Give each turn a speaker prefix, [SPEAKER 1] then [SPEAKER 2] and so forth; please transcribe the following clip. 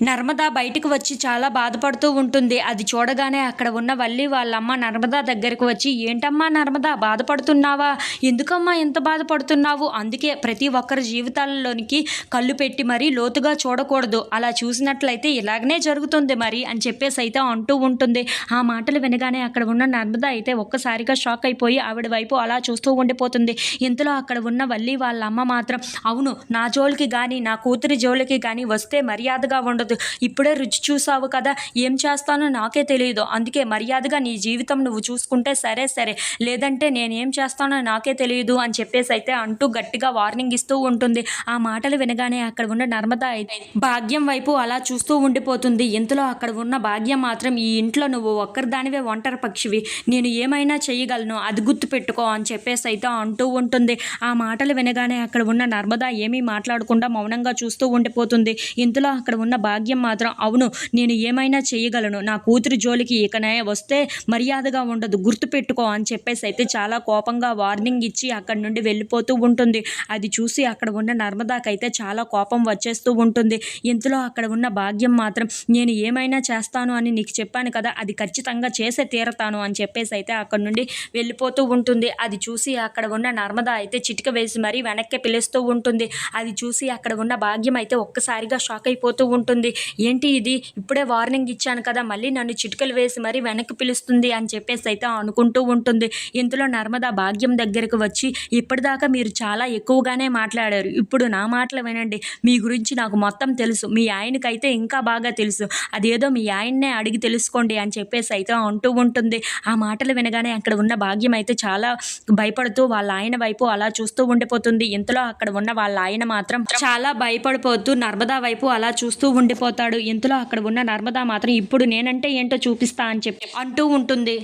[SPEAKER 1] నర్మద బయటకు వచ్చి చాలా బాధపడుతూ ఉంటుంది. అది చూడగానే అక్కడ ఉన్న వల్లి వాళ్ళమ్మ నర్మద దగ్గరకు వచ్చి ఏంటమ్మా నర్మద బాధపడుతున్నావా? ఎందుకమ్మా ఎంత బాధపడుతున్నావు? అందుకే ప్రతి ఒక్కరి జీవితాలలోనికి కళ్ళు పెట్టి మరీ లోతుగా చూడకూడదు. అలా చూసినట్లయితే ఇలాగనే జరుగుతుంది మరి అని చెప్పేసి అయితే అంటూ ఉంటుంది. ఆ మాటలు వినగానే అక్కడ ఉన్న నర్మద అయితే ఒక్కసారిగా షాక్ అయిపోయి ఆవిడ వైపు అలా చూస్తూ ఉండిపోతుంది. ఇంతలో అక్కడ ఉన్న వల్లి వాళ్ళ అమ్మ మాత్రం అవును నా జోలికి కానీ నా కూతురి జోలికి కానీ వస్తే మర్యాదగా ఉండదు. ఇప్పుడే రుచి చూసావు కదా ఏం చేస్తానో నాకే తెలియదు అందుకే మర్యాదగా నీ జీవితం నువ్వు చూసుకుంటే సరే సరే. లేదంటే నేను ఏం చేస్తానో నాకే తెలియదు అని చెప్పేసి అయితే అంటూ గట్టిగా వార్నింగ్ ఇస్తూ ఉంటుంది. ఆ మాటలు వినగానే అక్కడ ఉన్న నర్మద అయితే భాగ్యం వైపు అలా చూస్తూ ఉండిపోతుంది. ఇంతలో అక్కడ ఉన్న భాగ్యం మాత్రం ఈ ఇంట్లో నువ్వు ఒక్కరిదానివే ఒంటరి పక్షివి. నేను ఏమైనా చేయగలను అది గుర్తు పెట్టుకో అని చెప్పేసి అయితే అంటూ ఉంటుంది. ఆ మాటలు వినగానే అక్కడ ఉన్న నర్మద ఏమీ మాట్లాడకుండా మౌనంగా చూస్తూ ఉండిపోతుంది. ఇంతలో అక్కడ ఉన్న భాగ్యం మాత్రం అవును నేను ఏమైనా చేయగలను. నా కూతురు జోలికి ఇకనే వస్తే మర్యాదగా ఉండదు గుర్తుపెట్టుకో అని చెప్పేసి అయితే చాలా కోపంగా వార్నింగ్ ఇచ్చి అక్కడి నుండి వెళ్ళిపోతూ ఉంటుంది. అది చూసి అక్కడ ఉన్న నర్మదాకైతే చాలా కోపం వచ్చేస్తూ ఉంటుంది. ఇంతలో అక్కడ ఉన్న భాగ్యం మాత్రం నేను ఏమైనా చేస్తాను అని నీకు చెప్పాను కదా అది ఖచ్చితంగా చేసే తీరతాను అని చెప్పేసి అయితే అక్కడ నుండి వెళ్ళిపోతూ ఉంటుంది. అది చూసి అక్కడ ఉన్న నర్మద అయితే చిటిక వేసి మరీ వెనక్కి పిలుస్తూ ఉంటుంది. అది చూసి అక్కడ ఉన్న భాగ్యం అయితే ఒక్కసారిగా షాక్ అయిపోతూ ఉంటుంది. ఏంటి ఇది? ఇప్పుడే వార్నింగ్ ఇచ్చాను కదా మళ్ళీ నన్ను చిటికలు వేసి మరీ వెనక్కి పిలుస్తుంది అని చెప్పేసి అయితే అనుకుంటూ ఉంటుంది. ఇంతలో నర్మద భాగ్యం దగ్గరకు వచ్చి ఇప్పటిదాకా మీరు చాలా ఎక్కువగానే మాట్లాడారు. ఇప్పుడు నా మాటలు వినండి. మీ గురించి నాకు మొత్తం తెలుసు. మీ ఆయనకైతే ఇంకా బాగా తెలుసు. అదేదో మీ ఆయన్నే అడిగి తెలుసుకోండి అని చెప్పేసి అయితే అంటూ ఉంటుంది. ఆ మాటలు వినగానే అక్కడ ఉన్న భాగ్యం అయితే చాలా భయపడుతూ వాళ్ళ ఆయన వైపు అలా చూస్తూ ఉండిపోతుంది. ఇంతలో అక్కడ ఉన్న వాళ్ళ ఆయన మాత్రం చాలా భయపడిపోతూ నర్మదా వైపు అలా చూస్తూ ఉండి వెళ్ళిపోతాడు. ఇంతలో అక్కడ ఉన్న నర్మదా మాత్రం ఇప్పుడు నేనంటే ఏంటో చూపిస్తా అని చెప్పి అంటూ ఉంటుంది.